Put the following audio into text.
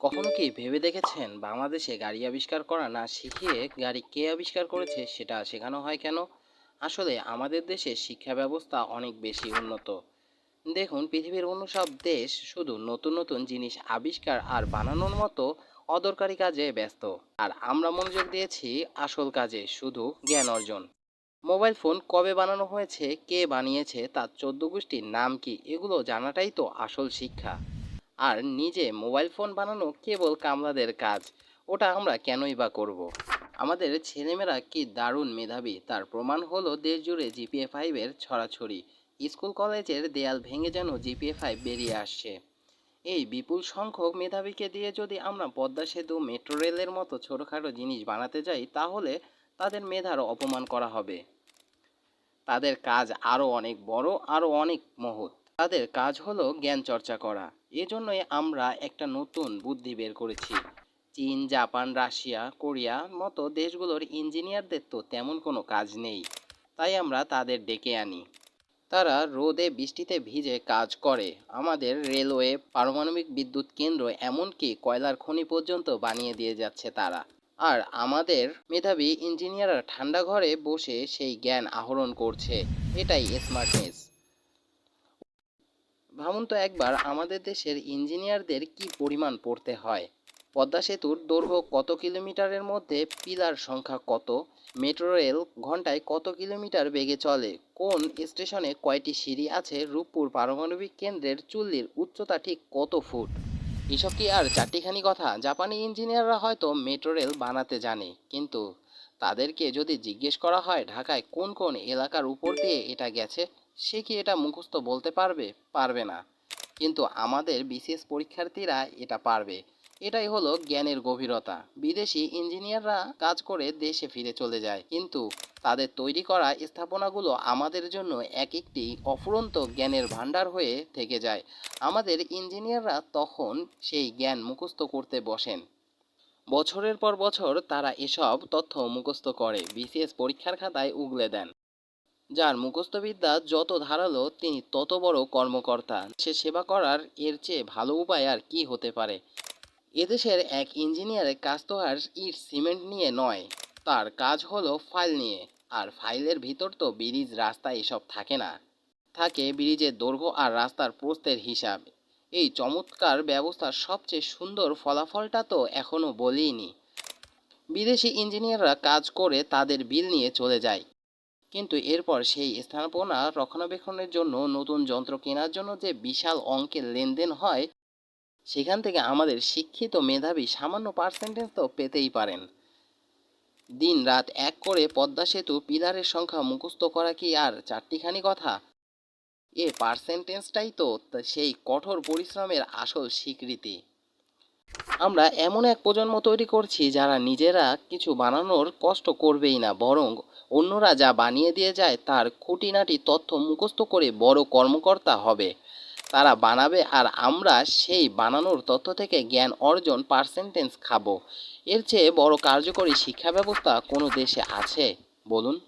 কখনো কি ভেবে দেখেছেন বাংলাদেশে গাড়ি আবিষ্কার করা না শিখিয়ে গাড়ি কে আবিষ্কার করেছে সেটা শেখানো হয় কেন? আসলে আমাদের দেশের শিক্ষা ব্যবস্থা অনেক বেশি উন্নত। দেখুন, পৃথিবীর অন্য সব দেশ শুধু নতুন নতুন জিনিস আবিষ্কার আর বানানোর মতো অদরকারি কাজে ব্যস্ত। আর আমরা মনোযোগ দিয়েছি আসল কাজে, শুধু জ্ঞান অর্জন। মোবাইল ফোন কবে বানানো হয়েছে, কে বানিয়েছে, তার চোদ্দ গোষ্ঠীর নাম কি, এগুলো জানাটাই তো আসল শিক্ষা। আর নিজে মোবাইল ফোন বানানো কেবল কামলাদের কাজ। ওটা আমরা কেনই বা করব। আমাদের ছেলেমেয়েরা কি দারুণ মেধাবী? তার প্রমাণ হলো দেশ জুড়ে জিপিএ ফাইভের ছড়াছড়ি। স্কুল কলেজের দেয়াল ভেঙে যেন জিপিএ ফাইভ বেরিয়ে আসছে। এই বিপুল সংখ্যক মেধাবীকে দিয়ে যদি আমরা পদ্মা সেতু, মেট্রো রেলের মতো ছোটোখাটো জিনিস বানাতে যাই, তাহলে তাদের মেধার অপমান করা হবে। তাদের কাজ আরও অনেক বড় আরও অনেক মহৎ। তাদের কাজ হলো জ্ঞান চর্চা করা। এজন্যই আমরা একটা নতুন বুদ্ধি বের করেছি। চীন, জাপান, রাশিয়া, কোরিয়া মতো দেশগুলোর ইঞ্জিনিয়ারদের তো তেমন কোনো কাজ নেই। তাই আমরা তাদের ডেকে আনি। তারা রোদে বৃষ্টিতে ভিজে কাজ করে। আমাদের রেলওয়ে, পারমাণবিক বিদ্যুৎ কেন্দ্র এমনকি কয়লার খনি পর্যন্ত বানিয়ে দিয়ে যাচ্ছে তারা। আর আমাদের মেধাবী ইঞ্জিনিয়াররা ঠান্ডা ঘরে বসে সেই জ্ঞান আহরণ করছে। এটাই স্মার্টনেস ভাবুন তো একবার, আমাদের দেশের ইঞ্জিনিয়ারদের কি পরিমাণ পড়তে হয়? পদ্মা সেতুর দৈর্ঘ্য কত কিলোমিটারের মধ্যে, পিলার সংখ্যা কত, মেট্রো রেল ঘন্টায় কত কিলোমিটার বেগে চলে, কোন স্টেশনে কয়টি সিঁড়ি আছে, রূপপুর পারমাণবিক কেন্দ্রের চুল্লির উচ্চতা ঠিক কত ফুট? এসব কি আর চারটিখানি কথা? জাপানি ইঞ্জিনিয়াররা হয়তো মেট্রো রেল বানাতে জানে, কিন্তু তাদেরকে যদি জিজ্ঞেস করা হয় ঢাকায় কোন কোন এলাকার উপর দিয়ে এটা গেছে সে কি এটা মুখস্থ বলতে পারবে? পারবে না। কিন্তু আমাদের বিশেষ পরীক্ষার্থীরা এটা পারবে। এটাই হলো জ্ঞানের গভীরতা। বিদেশি ইঞ্জিনিয়াররা কাজ করে দেশে ফিরে চলে যায়। কিন্তু তাদের তৈরি করা স্থাপনাগুলো আমাদের জন্য এক একটি অফুরন্ত জ্ঞানের ভাণ্ডার হয়ে থেকে যায়। আমাদের ইঞ্জিনিয়াররা তখন সেই জ্ঞান মুখস্থ করতে বসেন। বছরের পর বছর তারা এসব তথ্য মুখস্থ করে, বিসিএস পরীক্ষার খাতায় উগলে দেন। যার মুখস্থবিদ্যা যত ধারালো, তিনি তত বড় কর্মকর্তা। সে সেবা করার এর চেয়ে ভালো উপায় আর কি হতে পারে? এদেশের এক ইঞ্জিনিয়ারের কাজ তো আর ইট সিমেন্ট নিয়ে নয়, তার কাজ হলো ফাইল নিয়ে, আর ফাইলের ভিতর তো ব্রিজ, রাস্তা এসব থাকে না। থাকে ব্রিজের দৈর্ঘ্য আর রাস্তার প্রস্থের হিসাব। এই চমৎকার ব্যবস্থার সবচেয়ে সুন্দর ফলাফলটা তো এখনও বলিনি। বিদেশি ইঞ্জিনিয়াররা কাজ করে তাদের বিল নিয়ে চলে যায়। কিন্তু এরপর সেই স্থাপনা রক্ষণাবেক্ষণের জন্য নতুন যন্ত্র কেনার জন্য যে বিশাল অঙ্কের লেনদেন হয়, সেখান থেকে আমাদের শিক্ষিত মেধাবী সামান্য পার্সেন্টেজ তো পেতেই পারেন। দিন রাত এক করে পদ্মা সেতু পিলারের সংখ্যা মুখস্থ করা কি আর চারটিখানি কথা? এ পার্সেন্টেজটাই তো সেই কঠোর পরিশ্রমের আসল স্বীকৃতি। আমরা এমন এক প্রজন্ম তৈরি করছি যারা নিজেরা কিছু বানানোর কষ্ট করবেই না, বরং অন্যরা যা বানিয়ে দিয়ে যায় তার খুঁটিনাটি তথ্য মুখস্থ করে বড় কর্মকর্তা হবে। তারা বানাবে আর আমরা সেই বানানোর তথ্য থেকে জ্ঞান অর্জন পার্সেন্টেজ খাব। এর চেয়ে বড় কার্যকরী শিক্ষা ব্যবস্থা কোনো দেশে আছে? বলুন।